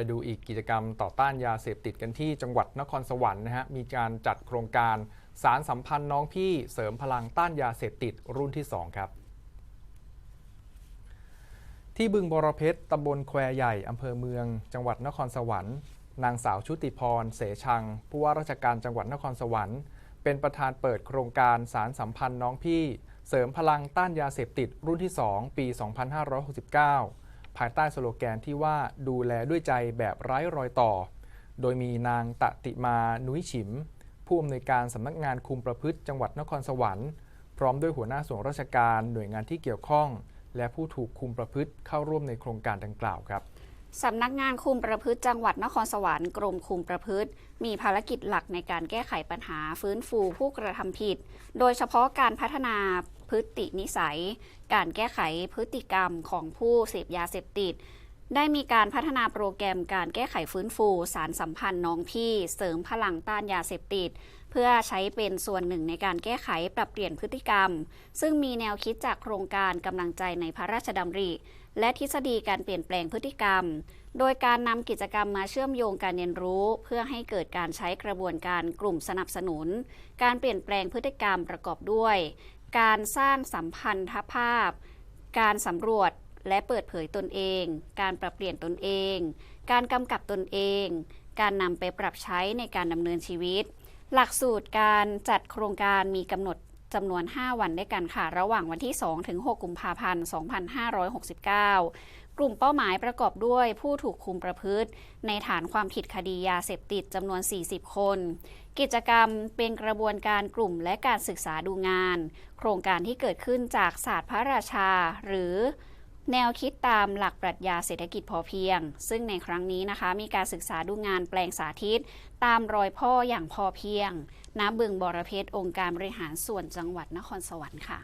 ไปดูอีกกิจกรรมต่อต้านยาเสพติดกันที่จังหวัดนครสวรรค์นะฮะ มีการจัดโครงการสารสัมพันธ์น้องพี่เสริมพลังต้านยาเสพติดรุ่นที่ 2 ครับที่บึงบรเพชรตำบลแควใหญ่ อำเภอเมือง จังหวัดนครสวรรค์ นางสาวชุติพร เสชัง ผู้ว่าราชการจังหวัดนครสวรรค์ เป็นประธานเปิดโครงการสารสัมพันธ์น้องพี่ เสริมพลังต้านยาเสพติดรุ่นที่ 2 ปี 2569 ภายใต้สโลแกนที่ว่าดูแลด้วยใจแบบไร้รอยต่อ โดยมีนางตะติมานุ้ยฉิม ผู้อำนวยการสำนักงานคุมประพฤติจังหวัดนครสวรรค์ พร้อมด้วยหัวหน้าส่วนราชการหน่วยงานที่เกี่ยวข้อง และผู้ถูกคุมประพฤติเข้าร่วมในโครงการดังกล่าวครับสำนักงานคุมประพฤติจังหวัดนครสวรรค์กรมคุมประพฤติ มีภารกิจหลักในการแก้ไขปัญหาฟื้นฟูผู้กระทำผิด โดยเฉพาะการพัฒนา พฤตินิสัย การแก้ไขพฤติกรรมของผู้เสพยาเสพติด ได้มีการพัฒนาโปรแกรมการแก้ไขฟื้นฟู สารสัมพันธ์น้องพี่ เสริมพลังต้านยาเสพติด เพื่อใช้เป็นส่วนหนึ่งในการแก้ไขปรับเปลี่ยนพฤติกรรม ซึ่งมีแนวคิดจากโครงการกำลังใจในพระราชดำริ และทฤษฎีการเปลี่ยนแปลงพฤติกรรมโดยการนำกิจกรรมมาเชื่อมโยงการเรียนรู้ เพื่อให้เกิดการใช้กระบวนการกลุ่มสนับสนุน การเปลี่ยนแปลงพฤติกรรมประกอบด้วย การสร้างสัมพันธภาพ การสำรวจและเปิดเผยตนเอง การปรับเปลี่ยนตนเอง การกำกับตนเอง การนำไปปรับใช้ในการดำเนินชีวิต หลักสูตรการจัดโครงการมีกำหนด จำนวน 5 วันด้วยกันค่ะ ระหว่างวันที่ 2 ถึง 6 กุมภาพันธ์ 2569 กลุ่มเป้าหมายประกอบด้วยผู้ถูกคุมประพฤติ ในฐานความผิดคดียาเสพติดจำนวน 40 คน กิจกรรมเป็นกระบวนการกลุ่มและการศึกษาดูงาน โครงการที่เกิดขึ้นจากศาสตร์พระราชา หรือ แนวคิดตามหลักปรัชญาเศรษฐกิจพอเพียง ซึ่งในครั้งนี้นะคะมีการศึกษาดูงานแปลงสาธิต ตามรอยพ่ออย่างพอเพียงณบึงบรเพชรองค์การบริหารส่วนจังหวัดนครสวรรค์ค่ะ